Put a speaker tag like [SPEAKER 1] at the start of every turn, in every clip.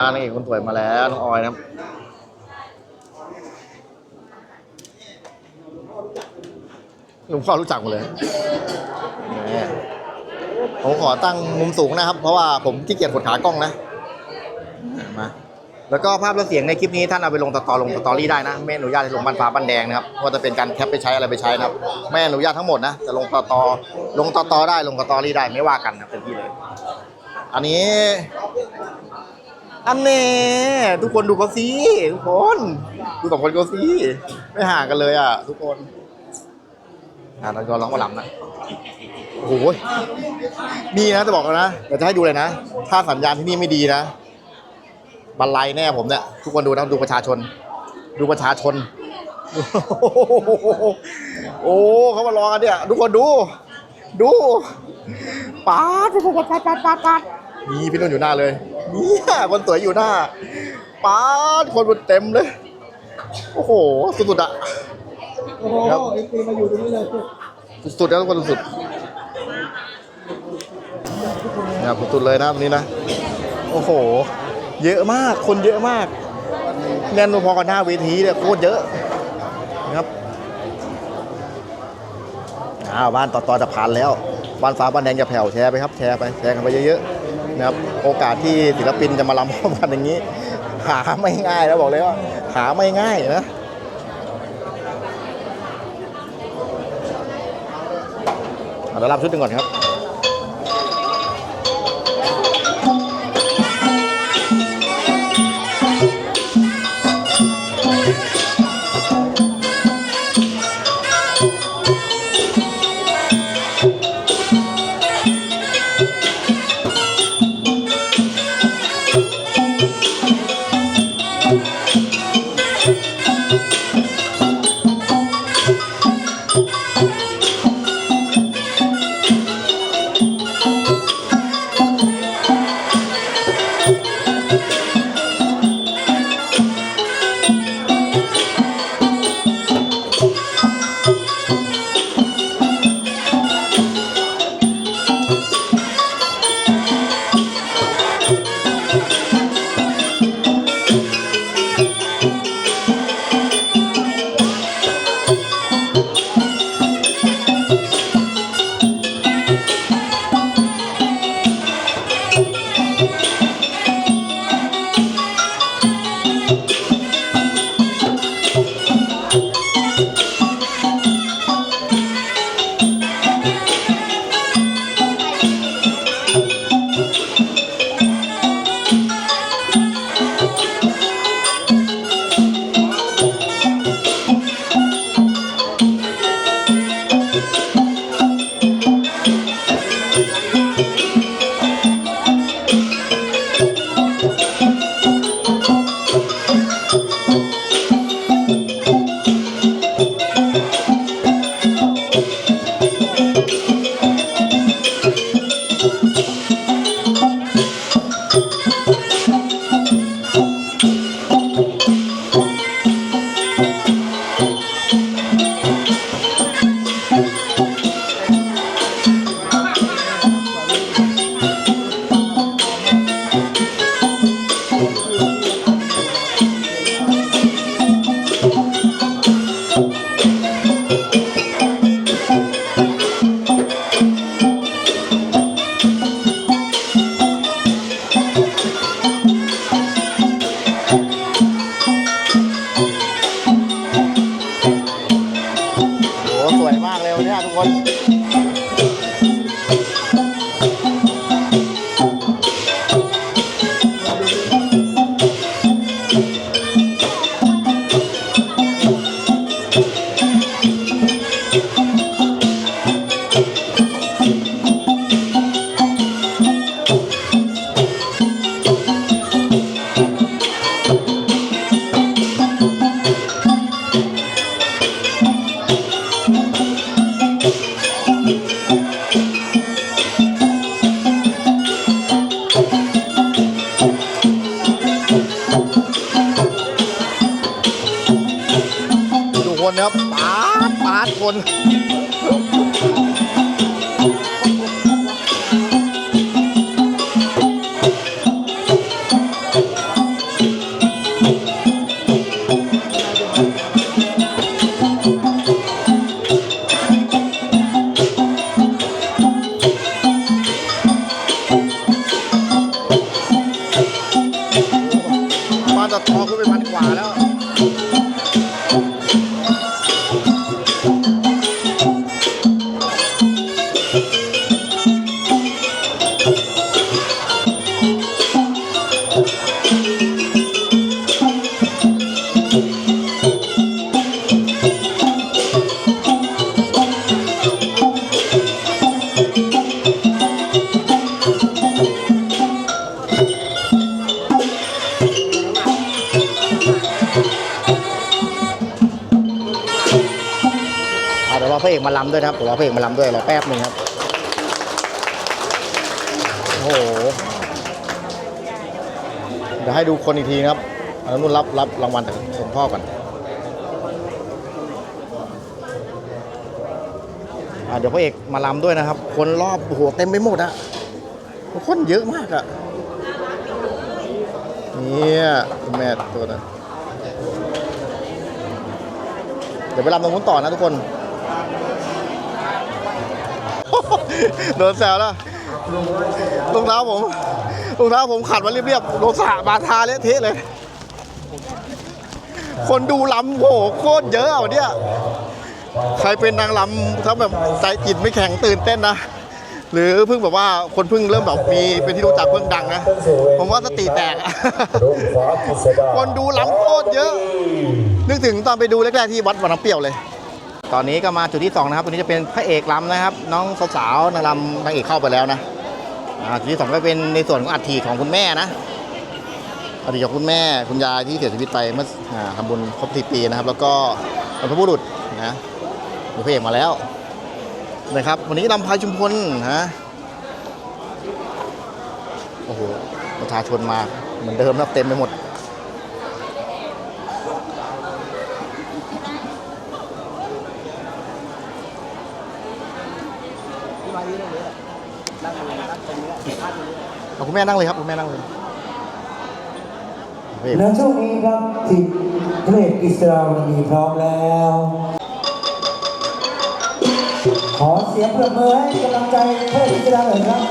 [SPEAKER 1] นางเอกคนสวยมาแล้วน้องออยนะครับลุงพ่อรู้จักหมดเลยนี่ผมขอตั้งมุมสูงนะครับ เพราะว่าผมขี้เกียจกดขากล้องนะมาแล้วก็ภาพและเสียงในคลิปนี้ท่านเอาไปลงต่อลงสตอรี่ได้นะไม่อนุญาตให้ลงบันฟ้าบันแดงนะครับว่าจะเป็นการแคปไปใช้อะไรไปใช้นะครับไม่อนุญาตทั้งหมดนะจะลงต่อต่อลงต่อต่อได้ลงสตอรี่ได้ไม่ว่ากันนะเต็มที่เลย อันนี้ อันเน่ทุกคนดูเขาสิทุกคน ดูสองคนเขาสิไม่ห่างกันเลยอะ ทุกคนอ่าเราก็ร้องมาลำนะโอ้โหนี่นะจะบอกแล้วนะเดี๋ยวจะให้ดูเลยนะ ถ้าสัญญาณที่นี่ไม่ดีนะบันไลแน่ผมเนี่ย ทุกคนดูนะดูประชาชน ดูประชาชน โอ้เขามารอกันเนี่ย ทุกคนดู ดูป๊าดป๊าดป๊าดปาดป๊าดป๊าดนี่พี่นุ่นอยู่หน้าเลย เนี่ยคนสวยอยู่หน้าป๊าดคนมันเต็มเลย โอ้โห สุดๆอะ
[SPEAKER 2] โอ้โห
[SPEAKER 1] ครับ
[SPEAKER 2] เอ็กซีมาอยู่ตรงนี้เลย
[SPEAKER 1] สุดๆแล้วทุกคนสุดๆนะครับสุดๆเลยนะตรงนี้นะ โอ้โห เยอะมากคนเยอะมาก แน่นพอกันหน้าเวทีเนี่ยโคตรเยอะนะครับอ้าวบ้านต่อต่อจะผ่านแล้ว บ้านฟ้าบ้านแดงจะแผ่วแชร์ไปครับ แชร์ไปแชร์กันไปเยอะๆ นะครับโอกาสที่ศิลปินจะมาลำพร้อมกันอย่างนี้ หาไม่ง่ายแล้วบอกเลยว่า หาไม่ง่ายนะเอาเดี๋ยวรับชุดหนึ่งก่อนครับ สวยมากเลยวันนี้ทุกคน นะครับปาดปาดคน ระเอกมาลำด้วยนะครับเดี๋ยวรอพระเอกมาลำด้วยรอแป๊บหนึ่งครับโอ้โหเดี๋ยวให้ดูคนอีกทีนะครับนุ่นรับรับรางวัลจากหลวงพ่อก่อนเดี๋ยวพระเอกมาลำด้วยนะครับ คนรอบโอ้โหเต็มไปหมดอะคนเยอะมากอะเนี่ยคุณแม่ตัวนั้นเดี๋ยวไปรำตรงนู้นต่อนะทุกคน โดนแซวแล้วรองเท้าผมรองเท้าผมขัดมาเรียบๆโลสะบาทาเละเทะเลย คนดูลำโหโคตรเยอะอะเนี้ยใครเป็นนางลำถ้าแบบใจจิตไม่แข็งตื่นเต้นนะ หรือเพิ่งแบบว่าคนเพิ่งเริ่มแบบมีเป็นที่รู้จักเพิ่งดังนะ ผมว่าสติแตก คนดูลำโคตรเยอะ นึกถึงตอนไปดูแรกๆที่วัดวังน้ำเปรี้ยวเลย ตอนนี้ก็มาจุดที่2นะครับตัวนี้จะเป็นพระเอกลำนะครับ น้องสาวๆนางลำนางเอกเข้าไปแล้วนะอ่าจุดที่2ก็เป็นในส่วนของอัฐิของคุณแม่นะอัฐิของคุณแม่คุณยายที่เสียชีวิตไปเมื่อทำบุญครบสิปีนะครับ แล้วก็บรรพบุรุษนะมีพระเอกมาแล้วนะครับ วันนี้ลำพายชุมพลนะโอ้โหประชาชนมาเหมือนเดิมนะเต็มไปหมด เอาคุณแม่นั่งเลยครับคุณแม่นั่งเลยเฮ้ย
[SPEAKER 2] และช่วงนี้ครับทีเพลงอิสรามีพร้อมแล้ว ขอเสียงประเมินให้กำลังใจเพลงอิสราหน่อยครับ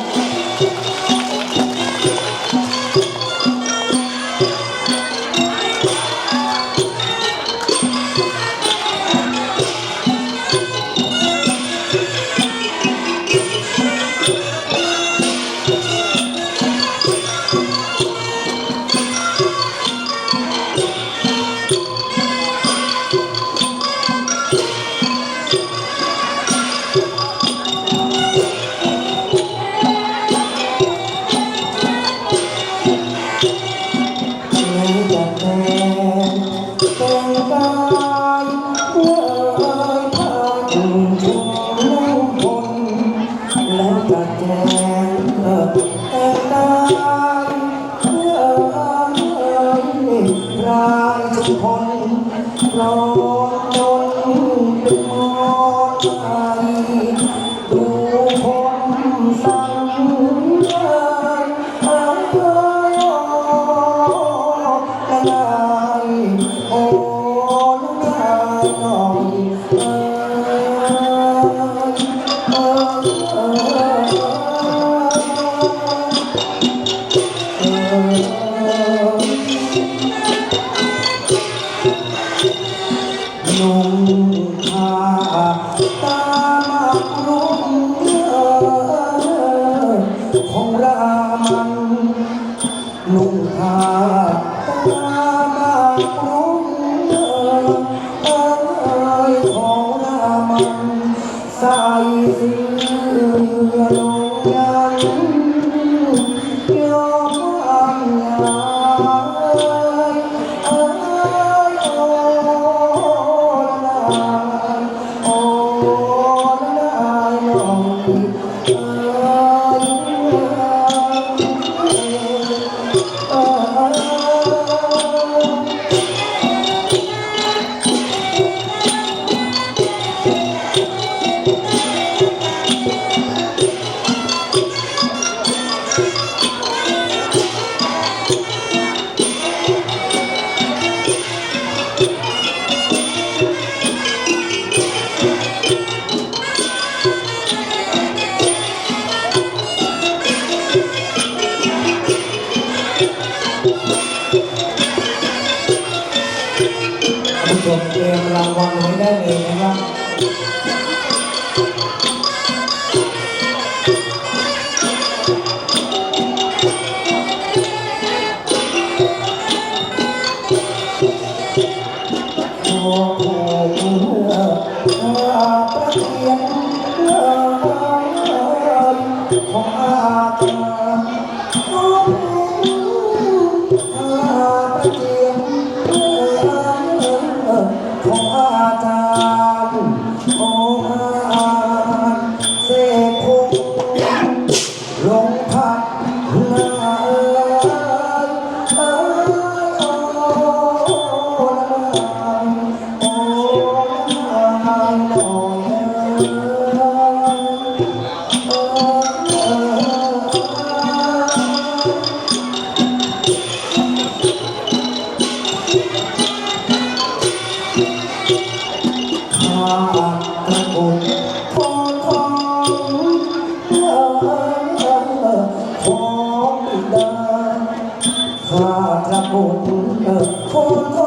[SPEAKER 2] เออคน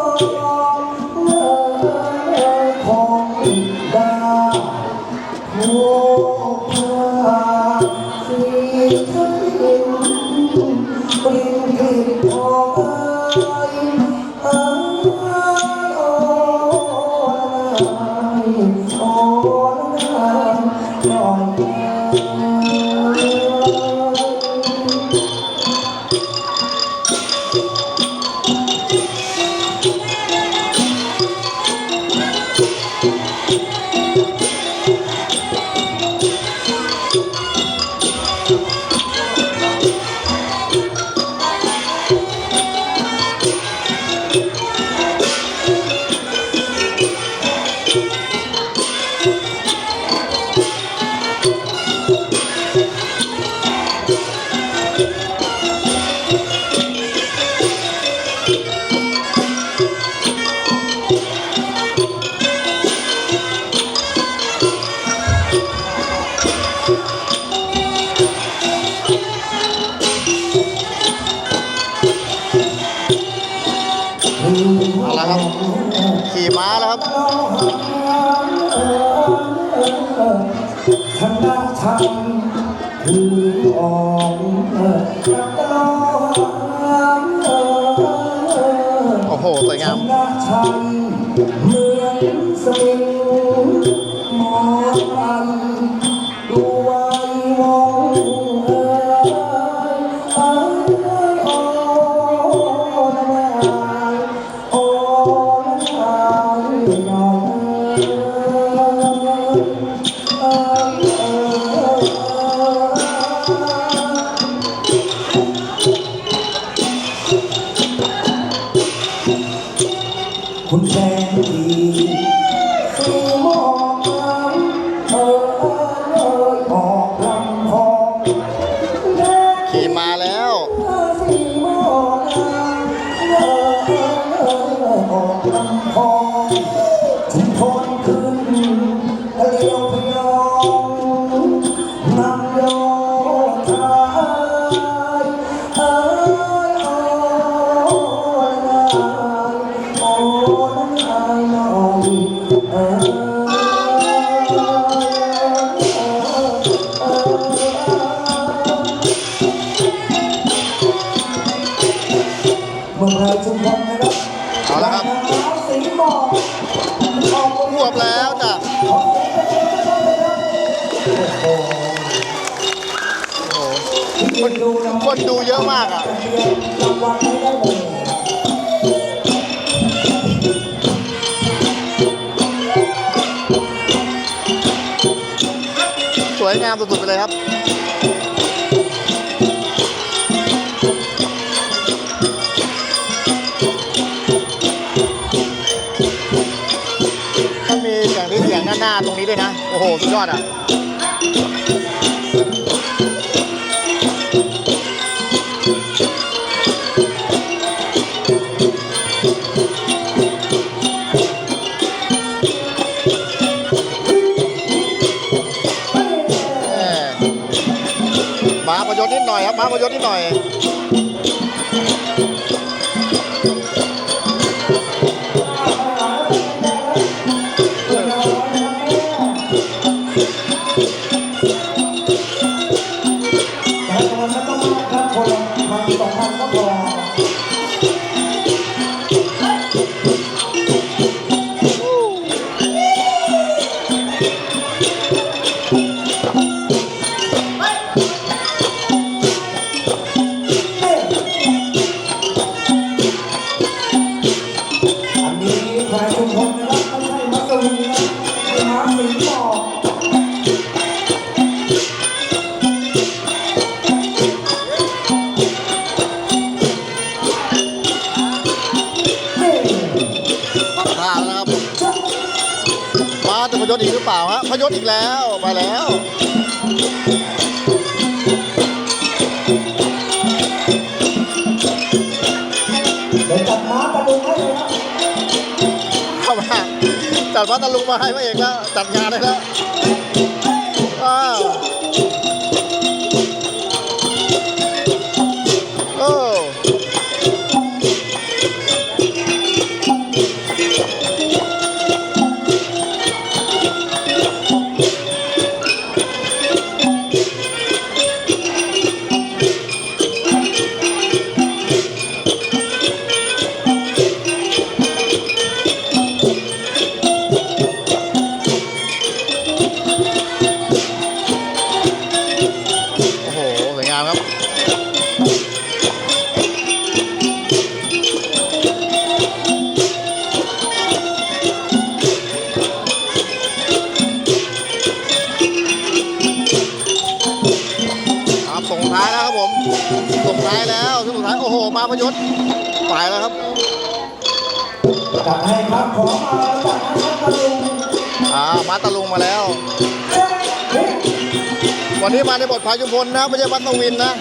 [SPEAKER 2] ธนาธรรมคืออ่อนระดโอ้โห
[SPEAKER 1] สวยงาม
[SPEAKER 2] ธนาธรรม hôn trang thì
[SPEAKER 1] เอาละครับ
[SPEAKER 2] สี
[SPEAKER 1] รวบแล้วจ้ะ
[SPEAKER 2] คนดูค
[SPEAKER 1] นดูเยอะมากอะสวยงามสุดๆไปเลยครับ ตรงนี้ด้วยนะ โอ้โห สุดยอดอะ
[SPEAKER 2] ดี๋ยวจัดม้าตะลุงให้เลยครับ
[SPEAKER 1] เข้ามาจัดพัทลุงมาให้พระเอกแล้ว จัดงานได้แล้วอ้า นี้มาในบทพายุพลนะไม่ใช่วัดตวินนะ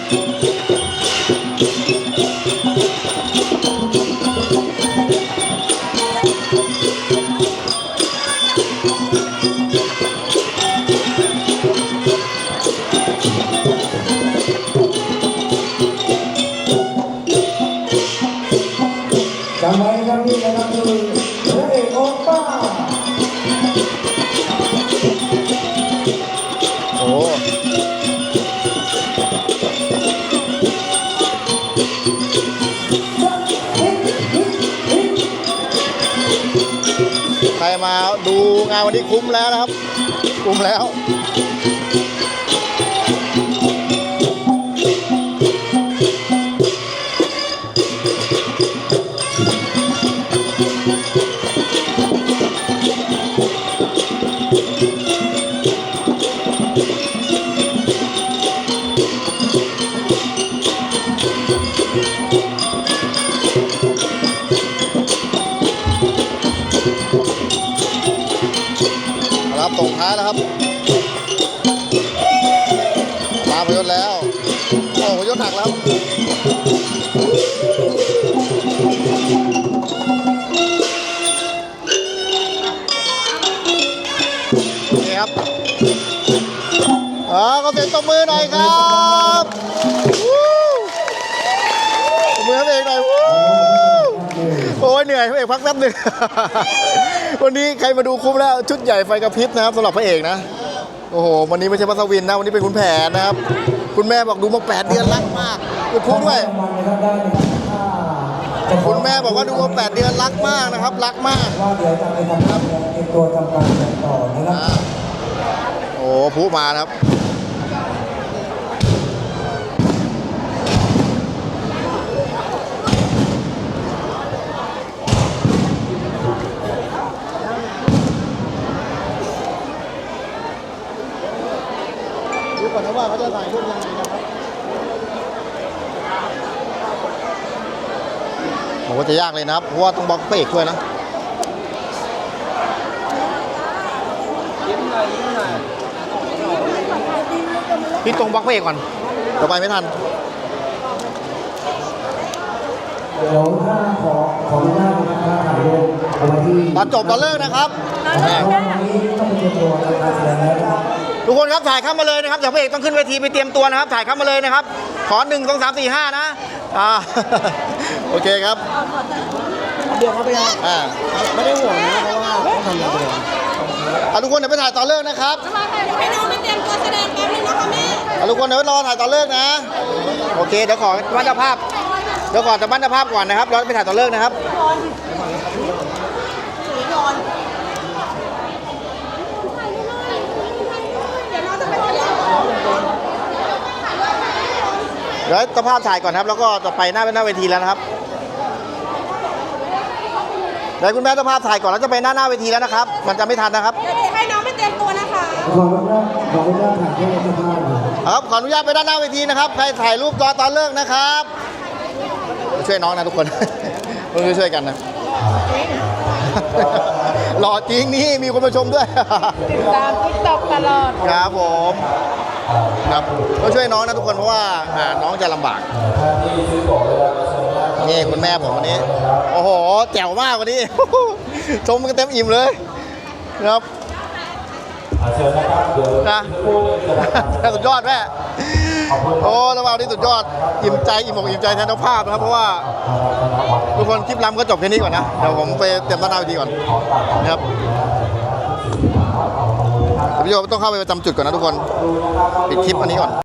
[SPEAKER 1] งานวันนี้คุ้มแล้วนะครับ คุ้มแล้ว ยเหนื่อยพระเอกพักแป๊บหนึงวันนี้ใครมาดูคุ้มแล้วชุดใหญ่ไฟกระพริบนะครับสำหรับพระเอกนะ โอ้โห วันนี้ไม่ใช่พัสวินนะ วันนี้เป็นคุณแผนนะครับ คุณแม่บอกดูมา 8 เดือนรักมากไปพูดด้วย
[SPEAKER 2] รางวัลนะครับได้หนึ่งพันห้าจะข
[SPEAKER 1] คุณแม่บอกว่าดูมา 8 เดือนรักมากนะครับ รักมาก
[SPEAKER 2] ว่าเดี๋ยวจะไปทำงานเตรียมตัวทำการแข่งต่อนะครับ
[SPEAKER 1] อ่าโอ้โหพูมานะครับ ดูก่อนนะว่าเขาจะถ่ายรูปยังไงนะครับผมว่าจะยากเลยนะครับเพราะว่าต้องบล็อกพระเอกด้วยนะพี่ตรงบล็อกพระเอกก่อนเดี๋ยวไปไม่ทัน
[SPEAKER 2] เดี๋ยวถ้าขอขออนุญาตนะครับถ่ายรูปเอาไว้ที่
[SPEAKER 1] ตอนจบตอนเลิกนะครับ
[SPEAKER 2] เพราะว่าวันนี้ต้องไปเตรียมตัวทำการแสดงแล้วนะครับ
[SPEAKER 1] ทุกคนครับถ่ายเข้ามาเลยนะครับเดี๋ยวพระเอกต้องขึ้นเวทีไปเตรียมตัวนะครับ ถ่ายเข้ามาเลยนะครับ ขอหนึ่งสองสามสี่ห้านะอ่า โอเคครับ
[SPEAKER 2] เดี๋ยวเขาไปเอา
[SPEAKER 1] อ่า
[SPEAKER 2] ไม่ได้ห่วงนะเพราะว่าต้องทำงานเดียว
[SPEAKER 1] อะทุกคนเดี๋ยวไปถ่ายตอนเลิกนะครับ
[SPEAKER 3] ให้น้องไม่เตรียมตัวแสดงแป๊บนึงนะคะแม่
[SPEAKER 1] อะทุกคนเดี๋ยวรอถ่ายตอนเลิกนะ โอเคเดี๋ยวขอบ้านเจ้าภาพเดี๋ยวขอแต่บ้านเจ้าภาพก่อนนะครับเราไปถ่ายตอนเลิกนะครับ
[SPEAKER 3] เดี๋ยวน้องจะไปเตรียม
[SPEAKER 1] เดี๋ยวให้เจ้าภาพถ่ายก่อนนะครับ แล้วก็จะไปหน้าหน้าเวทีแล้วนะครับเดี๋ยวคุณแม่เจ้าภาพถ่ายก่อนแล้วจะไปหน้าหน้าเวทีแล้วนะครับ มันจะไม่ทันนะครับ
[SPEAKER 3] เดี๋ยวให้น้องไปเตรียมตัวนะคะ
[SPEAKER 2] ขออนุญาตขออนุญาตถ่ายแค่เสื้อผ้าหน่อย
[SPEAKER 1] ครับขออนุญาตไปด้านหน้าเวทีนะครับใครถ่ายรูปรอตอนเลิกนะครับ ช่วยน้องนะทุกคนต้องช่วยๆกันนะหล่อจริงนี่มีคนมาชมด้วย
[SPEAKER 3] ติดตามทิกตอกตลอด
[SPEAKER 1] ครับผม ครับก็ช่วยน้องนะทุกคนเพราะว่าน้องจะลำบากนี่คุณแม่ผมวันนี้ โอ้โห แจ๋วมากวันนี้ ชมกันเต็มอิ่มเลยครับ
[SPEAKER 2] นะ
[SPEAKER 1] สุดยอดแม่โอ้ระหว่างนี้สุดยอด อิ่มใจ อิ่มอกอิ่มใจแทนเจ้าภาพนะครับ เพราะว่า ทุกคนคลิปลำก็จบแค่นี้ก่อนนะ เดี๋ยวผมไปเตรียมต้นหน้าเวทีก่อนนะครับ พี่โยต้องเข้าไปประจำจุดก่อนนะทุกคน ปิดคลิปอันนี้ก่อน